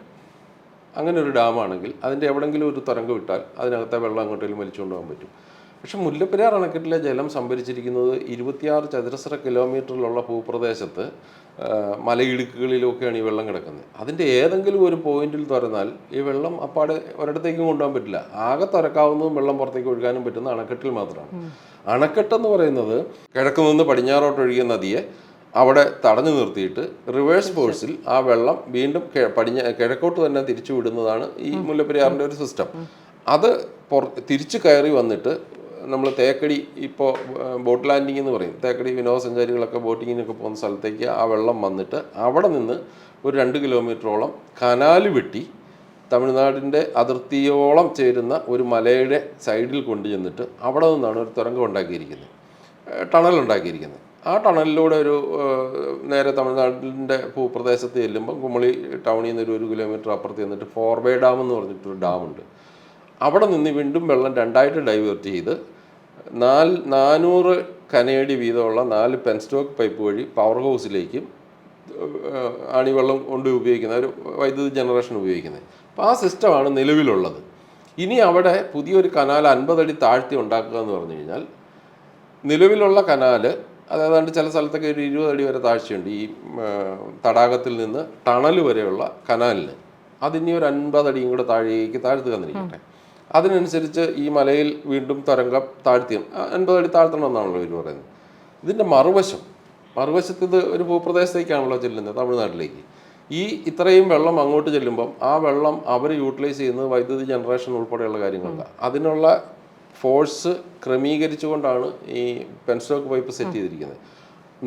അങ്ങനെ ഒരു ഡാമാണെങ്കിൽ അതിന്റെ എവിടെയെങ്കിലും ഒരു തരംഗം വിട്ടാൽ അതിനകത്തെ വെള്ളം അങ്ങോട്ടേലും വലിച്ചുകൊണ്ട് പോകാൻ പറ്റും. പക്ഷെ മുല്ലപ്പെരിയാർ അണക്കെട്ടിലെ ജലം സംഭരിച്ചിരിക്കുന്നത് ഇരുപത്തിയാറ് ചതുരശ്ര കിലോമീറ്ററിലുള്ള ഭൂപ്രദേശത്ത് മലയിടുക്കുകളിലൊക്കെയാണ് ഈ വെള്ളം കിടക്കുന്നത്. അതിന്റെ ഏതെങ്കിലും ഒരു പോയിന്റിൽ തുറന്നാൽ ഈ വെള്ളം അപ്പാടെ ഒരിടത്തേക്കും കൊണ്ടുപോകാൻ പറ്റില്ല. ആകെ തുറക്കാവുന്നതും വെള്ളം പുറത്തേക്ക് ഒഴുകാനും പറ്റുന്ന അണക്കെട്ടിൽ മാത്രമാണ്. അണക്കെട്ടെന്ന് പറയുന്നത് കിഴക്ക് നിന്ന് പടിഞ്ഞാറോട്ട് ഒഴുകിയ നദിയെ അവിടെ തടഞ്ഞു നിർത്തിയിട്ട് റിവേഴ്സ് ഫോഴ്സിൽ ആ വെള്ളം വീണ്ടും പടിഞ്ഞ കിഴക്കോട്ട് തന്നെ തിരിച്ചു വിടുന്നതാണ് ഈ മുല്ലപ്പെരിയാറിന്റെ ഒരു സിസ്റ്റം. അത് പുറ തിരിച്ചു കയറി വന്നിട്ട് നമ്മൾ തേക്കടി ഇപ്പോൾ ബോട്ട് ലാൻഡിംഗ് എന്ന് പറയും. തേക്കടി വിനോദസഞ്ചാരികളൊക്കെ ബോട്ടിങ്ങിനൊക്കെ പോകുന്ന സ്ഥലത്തേക്ക് ആ വെള്ളം വന്നിട്ട് അവിടെ നിന്ന് ഒരു രണ്ട് കിലോമീറ്ററോളം കനാൽ വെട്ടി തമിഴ്നാടിന്റെ അതിർത്തിയോളം ചേരുന്ന ഒരു മലയുടെ സൈഡിൽ കൊണ്ടു ചെന്നിട്ട് അവിടെ നിന്നാണ് ഒരു തുരങ്കം ഉണ്ടാക്കിയിരിക്കുന്നത്. ടണൽ ഉണ്ടാക്കിയിരിക്കുന്നത്. ആ ടണലിലൂടെ ഒരു നേരെ തമിഴ്നാടിന്റെ ഭൂപ്രദേശത്ത് ചെല്ലുമ്പോൾ കുമളി ടൗണിൽ നിന്ന് ഒരു ഒരു കിലോമീറ്റർ അപ്പുറത്ത് ചെന്നിട്ട് ഫോർവേ ഡാം എന്ന് പറഞ്ഞിട്ടൊരു ഡാമുണ്ട്. അവിടെ നിന്ന് വീണ്ടും വെള്ളം രണ്ടായിട്ട് ഡൈവേർട്ട് ചെയ്ത് നാല് നാനൂറ് കനയടി വീതമുള്ള നാല് പെൻസ്റ്റോക്ക് പൈപ്പ് വഴി പവർ ഹൗസിലേക്കും ആണിവെള്ളം വെള്ളം കൊണ്ട് ഉപയോഗിക്കുന്ന ഒരു വൈദ്യുതി ജനറേഷൻ ഉപയോഗിക്കുന്നത്. അപ്പോൾ ആ സിസ്റ്റമാണ് നിലവിലുള്ളത്. ഇനി അവിടെ പുതിയൊരു കനാൽ അൻപതടി താഴ്ത്തി ഉണ്ടാക്കുക എന്ന് പറഞ്ഞു കഴിഞ്ഞാൽ നിലവിലുള്ള കനാല് അതായത് ചില സ്ഥലത്തൊക്കെ ഒരു ഇരുപത് അടി വരെ താഴ്ചയുണ്ട് ഈ തടാകത്തിൽ നിന്ന് ടണൽ വരെയുള്ള കനാലിന്. അതിനി ഒരു അൻപതടിയും കൂടെ താഴേക്ക് താഴ്ത്തുക എന്നിരിക്കട്ടെ അതിനനുസരിച്ച് ഈ മലയിൽ വീണ്ടും തരംഗം താഴ്ത്തി അൻപത് അടി താഴ്ത്തണമെന്നാണല്ലോ ഇവർ പറയുന്നത്. ഇതിന്റെ മറുവശം മറുവശത്ത് ഇത് ഒരു ഭൂപ്രദേശത്തേക്കാണല്ലോ ചെല്ലുന്നത് തമിഴ്നാട്ടിലേക്ക്. ഈ ഇത്രയും വെള്ളം അങ്ങോട്ട് ചെല്ലുമ്പം ആ വെള്ളം അവർ യൂട്ടിലൈസ് ചെയ്യുന്നത് വൈദ്യുതി ജനറേഷൻ ഉൾപ്പെടെയുള്ള കാര്യങ്ങളുണ്ട് അതിനുള്ള ഫോഴ്സ് ക്രമീകരിച്ചുകൊണ്ടാണ് ഈ പെൻസ്റ്റോക്ക് പൈപ്പ് സെറ്റ് ചെയ്തിരിക്കുന്നത്.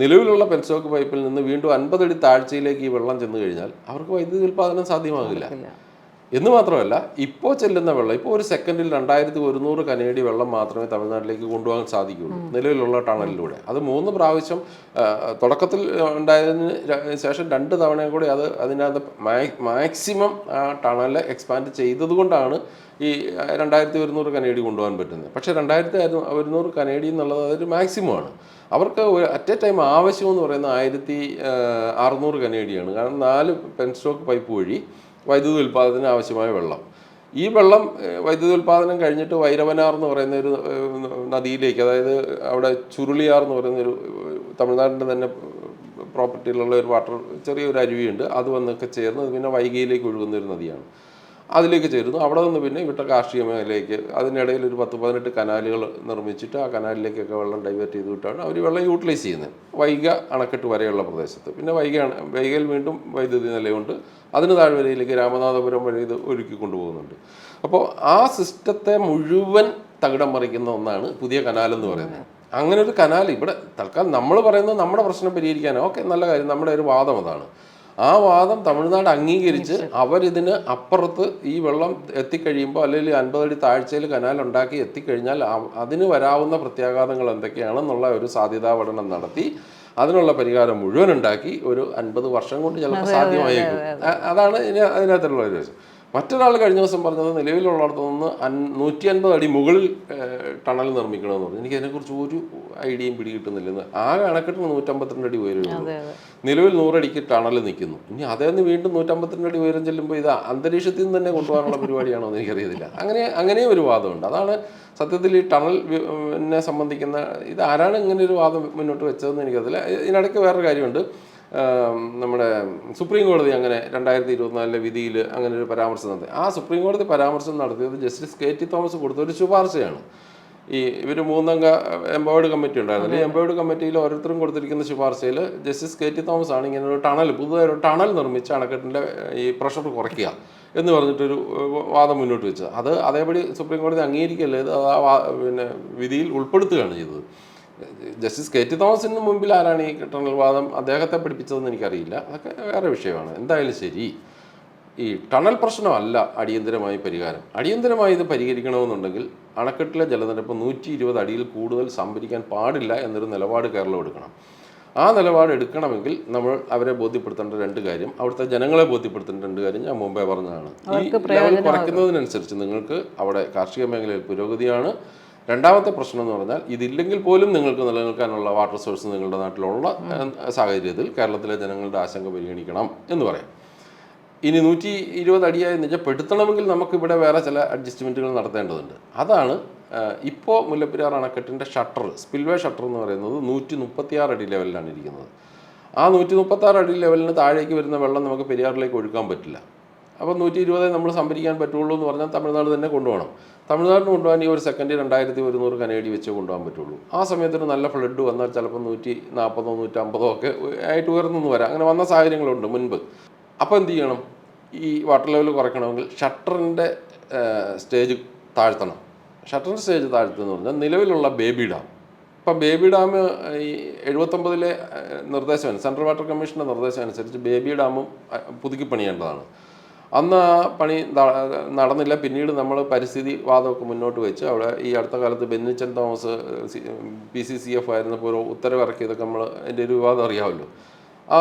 നിലവിലുള്ള പെൻസ്റ്റോക്ക് പൈപ്പിൽ നിന്ന് വീണ്ടും അൻപതടി താഴ്ചയിലേക്ക് ഈ വെള്ളം ചെന്ന് കഴിഞ്ഞാൽ അവർക്ക് വൈദ്യുതി ഉൽപ്പാദനം സാധ്യമാകില്ല. എന്ന് മാത്രമല്ല ഇപ്പോൾ ചെല്ലുന്ന വെള്ളം ഇപ്പോൾ ഒരു സെക്കൻഡിൽ രണ്ടായിരത്തി ഒരുന്നൂറ് കനേടി വെള്ളം മാത്രമേ തമിഴ്നാട്ടിലേക്ക് കൊണ്ടുപോകാൻ സാധിക്കുകയുള്ളൂ. നിലവിലുള്ള ടണലിലൂടെ. അത് മൂന്ന് പ്രാവശ്യം തുടക്കത്തിൽ ഉണ്ടായതിന് ശേഷം രണ്ട് തവണയും കൂടി അത് അതിനകത്ത് മാക്സിമം ആ ടണൽ എക്സ്പാൻഡ് ചെയ്തതുകൊണ്ടാണ് ഈ രണ്ടായിരത്തി ഒരുന്നൂറ് കനേഡി കൊണ്ടുപോകാൻ പറ്റുന്നത്. പക്ഷേ രണ്ടായിരത്തി ഒരുന്നൂറ് കനേഡി എന്നുള്ളത് അതൊരു മാക്സിമം ആണ് അവർക്ക് അറ്റ് എ ടൈം ആവശ്യം എന്ന് പറയുന്നത് ആയിരത്തി അറുന്നൂറ് കനേഡിയാണ് കാരണം നാല് പെൻസ്റ്റോക്ക് പൈപ്പ് വഴി വൈദ്യുതി ഉൽപ്പാദനത്തിന് ആവശ്യമായ വെള്ളം. ഈ വെള്ളം വൈദ്യുതി ഉൽപ്പാദനം കഴിഞ്ഞിട്ട് വൈരവനാർ എന്ന് പറയുന്ന ഒരു നദിയിലേക്ക് അതായത് അവിടെ ചുരുളിയാർ എന്ന് പറയുന്ന ഒരു തമിഴ്നാടിന്റെ തന്നെ പ്രോപ്പർട്ടിയിലുള്ള ഒരു വാട്ടർ ചെറിയൊരു അരുവിയുണ്ട്. അത് വന്നൊക്കെ ചേർന്ന് പിന്നെ വൈകിയിലേക്ക് ഒഴുകുന്ന ഒരു നദിയാണ്. അതിലേക്ക് ചേരുന്നു. അവിടെ നിന്ന് പിന്നെ ഇവിടുത്തെ കാർഷിക മേഖലയിലേക്ക് അതിനിടയിൽ ഒരു പത്ത് പതിനെട്ട് കനാലുകൾ നിർമ്മിച്ചിട്ട് ആ കനാലിലേക്കൊക്കെ വെള്ളം ഡൈവേർട്ട് ചെയ്ത് വിട്ടാണ് അവർ വെള്ളം യൂട്ടിലൈസ് ചെയ്യുന്നത്. വൈഗ അണക്കെട്ട് വരെയുള്ള പ്രദേശത്ത്. പിന്നെ വൈഗ വൈകയിൽ വീണ്ടും വൈദ്യുതി നിലയുണ്ട് അതിന് താഴ്വരയിലേക്ക് രാമനാഥപുരം വഴി ഇത് ഒരുക്കി കൊണ്ടുപോകുന്നുണ്ട്. അപ്പോൾ ആ സിസ്റ്റത്തെ മുഴുവൻ തകിടം മറിക്കുന്ന ഒന്നാണ് പുതിയ കനാൽ എന്ന് പറയുന്നത്. അങ്ങനെ ഒരു കനാൽ ഇവിടെ തൽക്കാലം നമ്മൾ പറയുന്നത് നമ്മുടെ പ്രശ്നം പരിഹരിക്കാനോ ഓക്കെ നല്ല കാര്യം. നമ്മുടെ ഒരു വാദം അതാണ്. ആ വാദം തമിഴ്നാട് അംഗീകരിച്ച് അവരിതിന് അപ്പുറത്ത് ഈ വെള്ളം എത്തിക്കഴിയുമ്പോൾ അല്ലെങ്കിൽ അൻപതടി താഴ്ചയിൽ കനാൽ ഉണ്ടാക്കി എത്തിക്കഴിഞ്ഞാൽ അതിന് വരാവുന്ന പ്രത്യാഘാതങ്ങൾ എന്തൊക്കെയാണെന്നുള്ള ഒരു സാധ്യതാ പഠനം നടത്തി അതിനുള്ള പരിഹാരം മുഴുവൻ ഉണ്ടാക്കി ഒരു അൻപത് വർഷം കൊണ്ട് ചിലപ്പോൾ സാധ്യമായേക്കും. അതാണ് ഇനി അതിനകത്തുള്ള ഒരു മറ്റൊരാൾ കഴിഞ്ഞ ദിവസം പറഞ്ഞത് നിലവിലുള്ളിടത്തു നിന്ന് അൻ നൂറ്റി അൻപത് അടി മുകളിൽ ടണൽ നിർമ്മിക്കണമെന്ന് പറഞ്ഞു. എനിക്ക് അതിനെക്കുറിച്ച് ഒരു ഐഡിയയും പിടികിട്ടുന്നില്ലെന്ന്. ആ അണക്കെട്ടിന് നൂറ്റമ്പത്തിരണ്ട് അടി
ഉയരം
നിലവിൽ നൂറടിക്ക് ടണൽ നിൽക്കുന്നു. ഇനി അതേന്ന് വീണ്ടും നൂറ്റമ്പത്തിരണ്ട് അടി ഉയരം ചെല്ലുമ്പോൾ ഇത് അന്തരീക്ഷത്തിൽ നിന്ന് തന്നെ കൊണ്ടുപോകാനുള്ള പരിപാടിയാണോ എന്ന് എനിക്കറിയത്തില്ല. അങ്ങനെ അങ്ങനെയും ഒരു വാദമുണ്ട്. അതാണ് സത്യത്തിൽ ഈ ടണൽ എന്നെ സംബന്ധിക്കുന്ന ഇത് ആരാണ് ഇങ്ങനെ ഒരു വാദം മുന്നോട്ട് വെച്ചതെന്ന് എനിക്കറിയില്ല ഇതിനിടയ്ക്ക് വേറൊരു കാര്യമുണ്ട്. നമ്മുടെ സുപ്രീം കോടതി അങ്ങനെ രണ്ടായിരത്തി ഇരുപത്തിനാലിലെ വിധിയിൽ അങ്ങനെ ഒരു പരാമർശം നടത്തി. ആ സുപ്രീം കോടതി പരാമർശം നടത്തിയത് ജസ്റ്റിസ് കെ ടി തോമസ് കൊടുത്ത ഒരു ശുപാർശയാണ്. ഈ ഇവർ മൂന്നംഗ എംപവേർഡ് കമ്മിറ്റി ഉണ്ടായിരുന്നു ഈ എംപവേർഡ് കമ്മിറ്റിയിൽ ഓരോരുത്തരും കൊടുത്തിരിക്കുന്ന ശുപാർശയിൽ ജസ്റ്റിസ് കെ ടി തോമസ് ആണ് ഇങ്ങനെ ഒരു ടണൽ പുതുതായി ഒരു ടണൽ നിർമ്മിച്ച് അണക്കെട്ടിന്റെ ഈ പ്രഷർ കുറയ്ക്കുക എന്ന് പറഞ്ഞിട്ടൊരു വാദം മുന്നോട്ട് വെച്ചത്. അത് അതേപടി സുപ്രീം കോടതി അംഗീകരിക്കല്ലേ അത് ആ വാ- പിന്നെ വിധിയിൽ ഉൾപ്പെടുത്തുകയാണ് ചെയ്തത്. ജസ്റ്റിസ് കെ ടി തോമസിന് മുമ്പിൽ ആരാണ് ഈ ടണൽ വാദം അദ്ദേഹത്തെ പഠിപ്പിച്ചതെന്ന് എനിക്കറിയില്ല. അതൊക്കെ വേറെ വിഷയമാണ്. എന്തായാലും ശരി. ഈ ടണൽ പ്രശ്നമല്ല അടിയന്തരമായി പരിഹാരം. അടിയന്തരമായി ഇത് പരിഹരിക്കണമെന്നുണ്ടെങ്കിൽ അണക്കെട്ടിലെ ജലനിരപ്പ് നൂറ്റി ഇരുപത് അടിയിൽ കൂടുതൽ സംഭരിക്കാൻ പാടില്ല എന്നൊരു നിലപാട് കേരളം എടുക്കണം. ആ നിലപാട് എടുക്കണമെങ്കിൽ നമ്മൾ അവരെ ബോധ്യപ്പെടുത്തേണ്ട രണ്ട് കാര്യം. അവിടുത്തെ ജനങ്ങളെ ബോധ്യപ്പെടുത്തേണ്ട രണ്ട് കാര്യം ഞാൻ മുമ്പേ പറഞ്ഞതാണ്. ഈ ലെവൽ കുറയ്ക്കുന്നതിനനുസരിച്ച് നിങ്ങൾക്ക് അവിടെ കാർഷിക മേഖലയിൽ പുരോഗതിയാണ്. രണ്ടാമത്തെ പ്രശ്നം എന്ന് പറഞ്ഞാൽ ഇതില്ലെങ്കിൽ പോലും നിങ്ങൾക്ക് നിലനിൽക്കാനുള്ള വാട്ടർ സോഴ്സ് നിങ്ങളുടെ നാട്ടിലുള്ള സാഹചര്യത്തിൽ കേരളത്തിലെ ജനങ്ങളുടെ ആശങ്ക പരിഗണിക്കണം എന്ന് പറയാം. ഇനി നൂറ്റി ഇരുപത് അടിയായി നിജപ്പെടുത്തണമെങ്കിൽ നമുക്കിവിടെ വേറെ ചില അഡ്ജസ്റ്റ്മെന്റുകൾ നടത്തേണ്ടതുണ്ട്. അതാണ് ഇപ്പോൾ മുല്ലപ്പെരിയാർ അണക്കെട്ടിന്റെ ഷട്ടർ സ്പിൽവേ ഷട്ടർ എന്ന് പറയുന്നത് നൂറ്റി മുപ്പത്തിയാറ് അടി ലെവലിലാണ് ഇരിക്കുന്നത്. ആ നൂറ്റി മുപ്പത്താറ് അടി ലെവലിന് താഴേക്ക് വരുന്ന വെള്ളം നമുക്ക് പെരിയാറിലേക്ക് ഒഴുക്കാൻ പറ്റില്ല. അപ്പോൾ നൂറ്റി ഇരുപതേ നമ്മൾ സംഭരിക്കാൻ പറ്റുള്ളൂ എന്ന് പറഞ്ഞാൽ തമിഴ്നാട് തന്നെ കൊണ്ടുപോകണം. തമിഴ്നാടിന് കൊണ്ടുപോകാൻ ഈ ഒരു സെക്കൻഡ് രണ്ടായിരത്തി ഒരുന്നൂറ് കനേഡി വെച്ച് കൊണ്ടുപോകാൻ പറ്റുള്ളൂ. ആ സമയത്തൊരു നല്ല ഫ്ലഡ് വന്നാൽ ചിലപ്പോൾ നൂറ്റി നാൽപ്പതോ നൂറ്റമ്പതോ ഒക്കെ ആയിട്ട് ഉയർന്നു വരാം. അങ്ങനെ വന്ന സാഹചര്യങ്ങളുണ്ട് മുൻപ്. അപ്പോൾ എന്ത് ചെയ്യണം? ഈ വാട്ടർ ലെവൽ കുറയ്ക്കണമെങ്കിൽ ഷട്ടറിന്റെ സ്റ്റേജ് താഴ്ത്തണം. ഷട്ടറിന്റെ സ്റ്റേജ് താഴ്ത്തുന്നു പറഞ്ഞാൽ നിലവിലുള്ള ബേബി ഡാം ഇപ്പം ബേബി ഡാം ഈ എഴുപത്തൊമ്പതിലെ നിർദ്ദേശം സെൻട്രൽ വാട്ടർ കമ്മീഷന്റെ നിർദ്ദേശം അനുസരിച്ച് ബേബി ഡാമും പുതുക്കി പണിയേണ്ടതാണ് അന്ന് ആ പണി നടന്നില്ല. പിന്നീട് നമ്മൾ പരിസ്ഥിതി വാദമൊക്കെ മുന്നോട്ട് വെച്ച് അവിടെ ഈ അടുത്ത കാലത്ത് Bennichan Thomas P C C F ആയിരുന്നപ്പോൾ ഒരു ഉത്തരവ് ഇറക്കിയതൊക്കെ നമ്മൾ എന്റെ ഒരു വിവാദം അറിയാമല്ലോ. ആ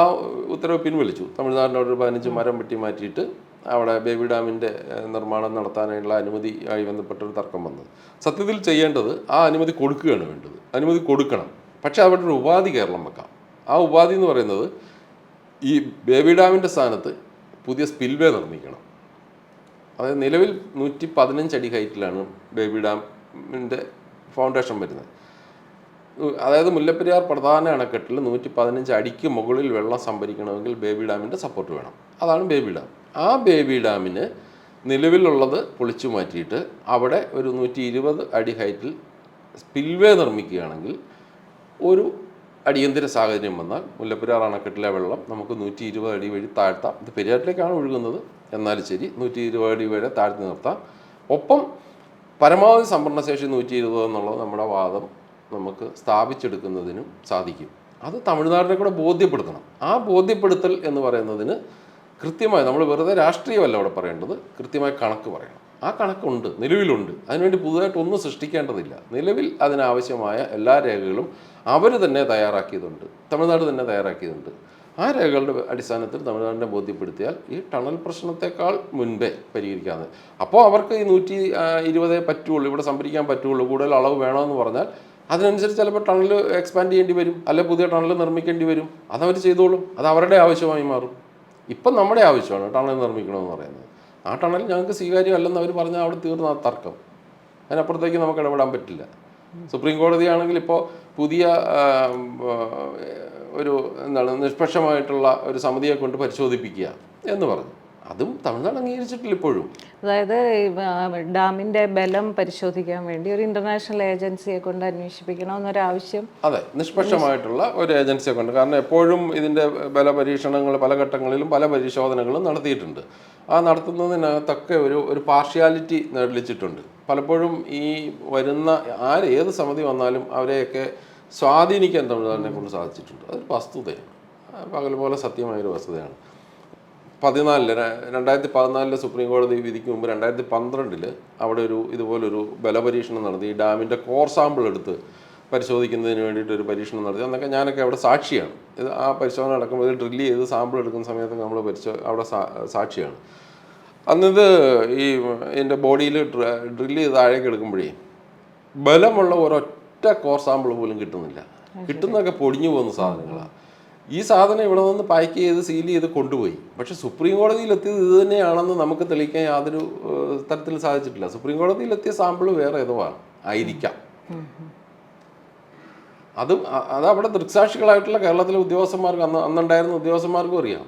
ഉത്തരവ് പിൻവലിച്ചു. തമിഴ്നാടിനോട് ഒരു പതിനഞ്ച് മരം വെട്ടി മാറ്റിയിട്ട് അവിടെ ബേബി ഡാമിന്റെ നിർമ്മാണം നടത്താനുള്ള അനുമതി ആയി ബന്ധപ്പെട്ടൊരു തർക്കം വന്നത് സത്യത്തിൽ ചെയ്യേണ്ടത് ആ അനുമതി കൊടുക്കുകയാണ് വേണ്ടത്. അനുമതി കൊടുക്കണം. പക്ഷേ അവിടെ ഒരു ഉപാധി കേരളം വെക്കാം. ആ ഉപാധി എന്ന് പറയുന്നത് ഈ ബേബി ഡാമിന്റെ സ്ഥാനത്ത് പുതിയ സ്പിൽവേ നിർമ്മിക്കണം. അതായത് നിലവിൽ നൂറ്റി പതിനഞ്ച് അടി ഹൈറ്റിലാണ് ബേബി ഡാമിന്റെ ഫൗണ്ടേഷൻ വരുന്നത്. അതായത് മുല്ലപ്പെരിയാർ പ്രധാന അണക്കെട്ടിൽ നൂറ്റി പതിനഞ്ച് അടിക്ക് മുകളിൽ വെള്ളം സംഭരിക്കണമെങ്കിൽ ബേബി ഡാമിന്റെ സപ്പോർട്ട് വേണം. അതാണ് ബേബി ഡാം. ആ ബേബി ഡാമിന് നിലവിലുള്ളത് പൊളിച്ചു മാറ്റിയിട്ട് അവിടെ ഒരു നൂറ്റി ഇരുപത് അടി ഹൈറ്റിൽ സ്പിൽവേ നിർമ്മിക്കുകയാണെങ്കിൽ ഒരു അടിയന്തര സാഹചര്യം വന്നാൽ മുല്ലപ്പെരിയാർ അണക്കെട്ടിലെ വെള്ളം നമുക്ക് നൂറ്റി ഇരുപത് അടി വഴി താഴ്ത്താം. ഇത് പെരിയാറ്റിലേക്കാണ് ഒഴുകുന്നത്. എന്നാലും ശരി നൂറ്റി ഇരുപത് അടി വരെ താഴ്ത്തി നിർത്താം. ഒപ്പം പരമാവധി സംഭരണശേഷി നൂറ്റി ഇരുപത് എന്നുള്ളത് നമ്മുടെ വാദം നമുക്ക് സ്ഥാപിച്ചെടുക്കുന്നതിനും സാധിക്കും. അത് തമിഴ്നാടിനെ കൂടെ ബോധ്യപ്പെടുത്തണം. ആ ബോധ്യപ്പെടുത്തൽ എന്ന് പറയുന്നതിന് കൃത്യമായി നമ്മൾ വെറുതെ രാഷ്ട്രീയമല്ല അവിടെ പറയേണ്ടത് കൃത്യമായി കണക്ക് പറയണം. ആ കണക്കുണ്ട് നിലവിലുണ്ട്. അതിനുവേണ്ടി പുതുതായിട്ട് ഒന്നും സൃഷ്ടിക്കേണ്ടതില്ല. നിലവിൽ അതിനാവശ്യമായ എല്ലാ രേഖകളും അവർ തന്നെ തയ്യാറാക്കിയതുണ്ട്. തമിഴ്നാട് തന്നെ തയ്യാറാക്കിയതുണ്ട്. ആ രേഖകളുടെ അടിസ്ഥാനത്തിൽ തമിഴ്നാടിനെ ബോധ്യപ്പെടുത്തിയാൽ ഈ ടണൽ പ്രശ്നത്തെക്കാൾ മുൻപേ പരിഹരിക്കാവുന്നത് അപ്പോൾ അവർക്ക് ഈ നൂറ്റി ഇരുപതേ പറ്റുള്ളൂ ഇവിടെ സംഭരിക്കാൻ പറ്റുള്ളൂ കൂടുതൽ അളവ് വേണമെന്ന് പറഞ്ഞാൽ അതിനനുസരിച്ച് ചിലപ്പോൾ ടണൽ എക്സ്പാൻഡ് ചെയ്യേണ്ടി വരും അല്ലെ പുതിയ ടണൽ നിർമ്മിക്കേണ്ടി വരും അതവർ ചെയ്തോളും അത് അവരുടെ ആവശ്യമായി മാറും. ഇപ്പം നമ്മുടെ ആവശ്യമാണ് ടണൽ നിർമ്മിക്കണമെന്ന് പറയുന്നത്. ആ ടണൽ ഞങ്ങൾക്ക് സ്വീകാര്യമല്ലെന്ന് അവർ പറഞ്ഞാൽ അവിടെ തീർന്ന ആ തർക്കം. അതിനപ്പുറത്തേക്ക് നമുക്ക് ഇടപെടാൻ പറ്റില്ല. സുപ്രീം കോടതിയാണെങ്കിൽ ഇപ്പോൾ പുതിയ ഒരു എന്താണ് നിഷ്പക്ഷമായിട്ടുള്ള ഒരു സമിതിയെ കൊണ്ട് പരിശോധിപ്പിക്കുക എന്ന് പറഞ്ഞു. അതും തമിഴ്നാട് അംഗീകരിച്ചിട്ടില്ല ഇപ്പോഴും.
അതായത് ഡാമിന്റെ ബലം പരിശോധിക്കാൻ വേണ്ടി ഒരു ഇന്റർനാഷണൽ ഏജൻസിയെ കൊണ്ട് അന്വേഷിപ്പിക്കണമെന്നൊരു ആവശ്യം
അതെ നിഷ്പക്ഷമായിട്ടുള്ള ഒരു ഏജൻസിയെ കൊണ്ട്. കാരണം എപ്പോഴും ഇതിന്റെ ബല പരീക്ഷണങ്ങൾ പല ഘട്ടങ്ങളിലും പല പരിശോധനകളും നടത്തിയിട്ടുണ്ട്. ആ നടത്തുന്നതിനകത്തൊക്കെ ഒരു ഒരു പാർഷ്യാലിറ്റി നേടിച്ചിട്ടുണ്ട് പലപ്പോഴും ഈ വരുന്ന ആര് ഏത് സമിതി വന്നാലും അവരെയൊക്കെ സ്വാധീനിക്കാൻ തമിഴ്നാടിനെ കൊണ്ട് സാധിച്ചിട്ടുണ്ട്. അതൊരു വസ്തുതയാണ്. പകൽ പോലെ സത്യമായൊരു വസ്തുതയാണ്. പതിനാലിൽ രണ്ടായിരത്തി പതിനാലിലെ സുപ്രീം കോടതി വിധിക്ക് മുമ്പ് രണ്ടായിരത്തി പന്ത്രണ്ടിൽ അവിടെ ഒരു ഇതുപോലൊരു ബലപരീക്ഷണം നടത്തി ഈ ഡാമിന്റെ കോർ സാമ്പിൾ എടുത്ത് പരിശോധിക്കുന്നതിന് വേണ്ടിയിട്ട് ഒരു പരീക്ഷണം നടത്തി. അന്നൊക്കെ ഞാനൊക്കെ അവിടെ സാക്ഷിയാണ്. ഇത് ആ പരിശോധന നടക്കുമ്പോൾ ഡ്രില്ല് ചെയ്ത് സാമ്പിൾ എടുക്കുന്ന സമയത്ത് നമ്മൾ പരിശോ അവിടെ സാക്ഷിയാണ്. അന്നിത് ഈ എന്റെ ബോഡിയിൽ ഡ്രില്ല് ചെയ്ത് താഴേക്ക് എടുക്കുമ്പോഴേ ബലമുള്ള ഒരൊറ്റ കോർ സാമ്പിൾ പോലും കിട്ടുന്നില്ല. കിട്ടുന്നതൊക്കെ പൊടിഞ്ഞു പോകുന്ന സാധനങ്ങളാണ് ഈ സാധനം ഇവിടെ നിന്ന് പാക്ക് ചെയ്ത് സീൽ ചെയ്ത് കൊണ്ടുപോയി. പക്ഷെ സുപ്രീം കോടതിയിൽ എത്തിയത് ഇത് തന്നെയാണെന്ന് നമുക്ക് തെളിയിക്കാൻ യാതൊരു തരത്തിൽ സാധിച്ചിട്ടില്ല. സുപ്രീം കോടതിയിൽ എത്തിയ സാമ്പിൾ വേറെ ഏതോ ആയിരിക്കാം. അതും അത് അവിടെ ദൃക്സാക്ഷികളായിട്ടുള്ള കേരളത്തിലെ ഉദ്യോഗസ്ഥന്മാർക്ക് അന്ന് അന്നുണ്ടായിരുന്ന ഉദ്യോഗസ്ഥന്മാർക്കും അറിയാം.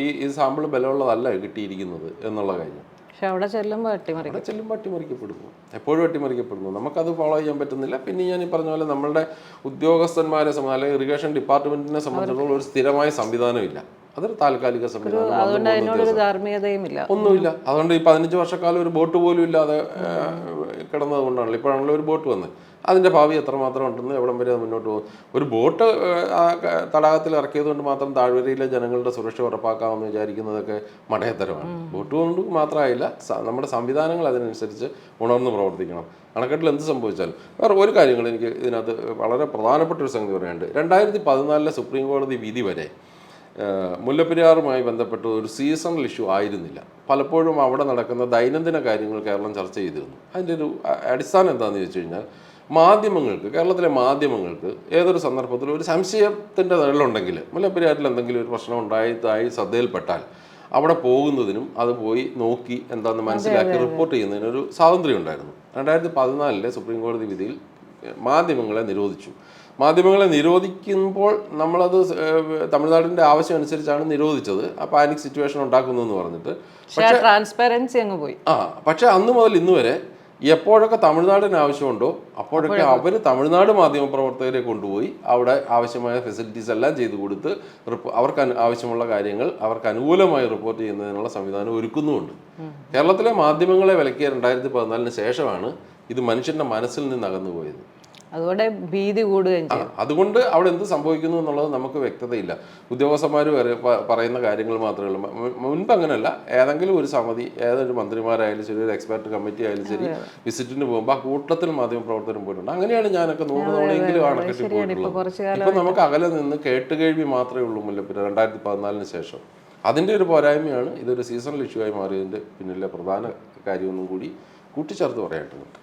ഈ ഈ സാമ്പിൾ ബലമുള്ളതല്ല കിട്ടിയിരിക്കുന്നത് എന്നുള്ള കാര്യം.
പക്ഷെ അവിടെ ചെല്ലുമ്പോൾ അട്ടിമറിക്കും.
അവിടെ ചെല്ലുമ്പോൾ അട്ടിമറിക്കപ്പെടുന്നു. എപ്പോഴും അട്ടിമറിക്കപ്പെടുന്നു. നമുക്കത് ഫോളോ ചെയ്യാൻ പറ്റുന്നില്ല. പിന്നെ ഞാൻ ഈ പറഞ്ഞ പോലെ നമ്മളുടെ ഉദ്യോഗസ്ഥന്മാരെ സംബന്ധിച്ച് അല്ലെങ്കിൽ ഇറിഗേഷൻ ഡിപ്പാർട്ട്മെന്റിനെ സംബന്ധിച്ചിടത്തോളം ഒരു സ്ഥിരമായ സംവിധാനമില്ല. അതൊരു താൽക്കാലിക സംവിധാനം ഒന്നുമില്ല. അതുകൊണ്ട് ഈ പതിനഞ്ച് വർഷക്കാലം ഒരു ബോട്ട് പോലും ഇല്ലാതെ കിടന്നത് കൊണ്ടാണല്ലോ. ഇപ്പോഴാണല്ലോ ഒരു ബോട്ട് വന്നത്. അതിന്റെ ഭാവി എത്രമാത്രം ഉണ്ടെന്ന് എവിടം വരെ അത് മുന്നോട്ട് പോകും. ഒരു ബോട്ട് തടാകത്തിൽ ഇറക്കിയത് കൊണ്ട് മാത്രം താഴ്വരയിലെ ജനങ്ങളുടെ സുരക്ഷ ഉറപ്പാക്കാമെന്ന് വിചാരിക്കുന്നതൊക്കെ മടയത്തരമാണ്. ബോട്ട് കൊണ്ട് മാത്രമായില്ല നമ്മുടെ സംവിധാനങ്ങൾ അതിനനുസരിച്ച് ഉണർന്ന് പ്രവർത്തിക്കണം. അണക്കെട്ടിൽ എന്ത് സംഭവിച്ചാലും വേറെ ഒരു കാര്യങ്ങൾ എനിക്ക് ഇതിനകത്ത് വളരെ പ്രധാനപ്പെട്ട ഒരു സംഗതി പറയാനുണ്ട്. രണ്ടായിരത്തി പതിനാലിലെ സുപ്രീം കോടതി വിധി വരെ മുല്ലപ്പെരിയാറുമായി ബന്ധപ്പെട്ട ഒരു സീസണൽ ഇഷ്യൂ ആയിരുന്നില്ല. പലപ്പോഴും അവിടെ നടക്കുന്ന ദൈനംദിന കാര്യങ്ങൾ കേരളം ചർച്ച ചെയ്തിരുന്നു. അതിന്റെ ഒരു അടിസ്ഥാനം എന്താണെന്ന് ചോദിച്ചു കഴിഞ്ഞാൽ മാധ്യമങ്ങൾക്ക് കേരളത്തിലെ മാധ്യമങ്ങൾക്ക് ഏതൊരു സന്ദർഭത്തിലും ഒരു സംശയത്തിന്റെ നിഴലുണ്ടെങ്കിൽ മുല്ലപ്പെരിയാറ്റിൽ എന്തെങ്കിലും ഒരു പ്രശ്നം ഉണ്ടായതായി ശ്രദ്ധയിൽപ്പെട്ടാൽ അവിടെ പോകുന്നതിനും അത് പോയി നോക്കി എന്താണെന്ന് മനസ്സിലാക്കി റിപ്പോർട്ട് ചെയ്യുന്നതിന് ഒരു സ്വാതന്ത്ര്യം ഉണ്ടായിരുന്നു. രണ്ടായിരത്തി പതിനാലിലെ സുപ്രീം കോടതി വിധിയിൽ മാധ്യമങ്ങളെ നിരോധിച്ചു. മാധ്യമങ്ങളെ നിരോധിക്കുമ്പോൾ നമ്മളത് തമിഴ്നാടിന്റെ ആവശ്യം അനുസരിച്ചാണ് നിരോധിച്ചത്. ആ പാനിക് സിറ്റുവേഷൻ ഉണ്ടാക്കുന്നതെന്ന് പറഞ്ഞിട്ട്.
ട്രാൻസ്പെറൻസി അങ്ങ് പോയി.
ആ പക്ഷെ അന്ന് മുതൽ ഇന്ന് വരെ എപ്പോഴൊക്കെ തമിഴ്നാടിന് ആവശ്യമുണ്ടോ അപ്പോഴൊക്കെ അവർ തമിഴ്നാട് മാധ്യമപ്രവർത്തകരെ കൊണ്ടുപോയി അവിടെ ആവശ്യമായ ഫെസിലിറ്റീസ് എല്ലാം ചെയ്തു കൊടുത്ത് അവർക്ക് ആവശ്യമുള്ള കാര്യങ്ങൾ അവർക്ക് അനുകൂലമായി റിപ്പോർട്ട് ചെയ്യുന്നതിനുള്ള സംവിധാനം ഒരുക്കുന്നുമുണ്ട്. കേരളത്തിലെ മാധ്യമങ്ങളെ വിലക്കിയ രണ്ടായിരത്തി പതിനാലിന് ശേഷമാണ് ഇത് മനുഷ്യന്റെ മനസ്സിൽ നിന്ന് അകന്നു പോയത്
അതുകൊണ്ട് ഭീതി കൂടുകയും ചെയ്യും.
അതുകൊണ്ട് അവിടെ എന്ത് സംഭവിക്കുന്നു എന്നുള്ളത് നമുക്ക് വ്യക്തതയില്ല. ഉദ്യോഗസ്ഥന്മാർ വരെ പറയുന്ന കാര്യങ്ങൾ മാത്രമേ ഉള്ളൂ. മുൻപ് അങ്ങനെയല്ല. ഏതെങ്കിലും ഒരു സമിതി ഏതൊരു മന്ത്രിമാരായാലും ശരി ഒരു എക്സ്പെർട്ട് കമ്മിറ്റി ആയാലും ശരി വിസിറ്റിന് പോകുമ്പോൾ ആ കൂട്ടത്തിൽ മാധ്യമപ്രവർത്തനം പോയിട്ടുണ്ട്. അങ്ങനെയാണ് ഞാനൊക്കെ നൂറ് തവണയെങ്കിലും അണക്കെട്ടി പോയിട്ടുള്ളത്. ഇപ്പം നമുക്ക് അകലെ നിന്ന് കേട്ടുകേഴ്വി മാത്രമേ ഉള്ളൂ മുല്ലപ്പെരിയാർ രണ്ടായിരത്തി പതിനാലിന് ശേഷം. അതിന്റെ ഒരു പോരായ്മയാണ് ഇതൊരു സീസണൽ ഇഷ്യൂ ആയി മാറിയതിന്റെ പിന്നിലെ പ്രധാന കാര്യമൊന്നും കൂടി കൂട്ടിച്ചേർത്ത് പറയേണ്ടതുണ്ട്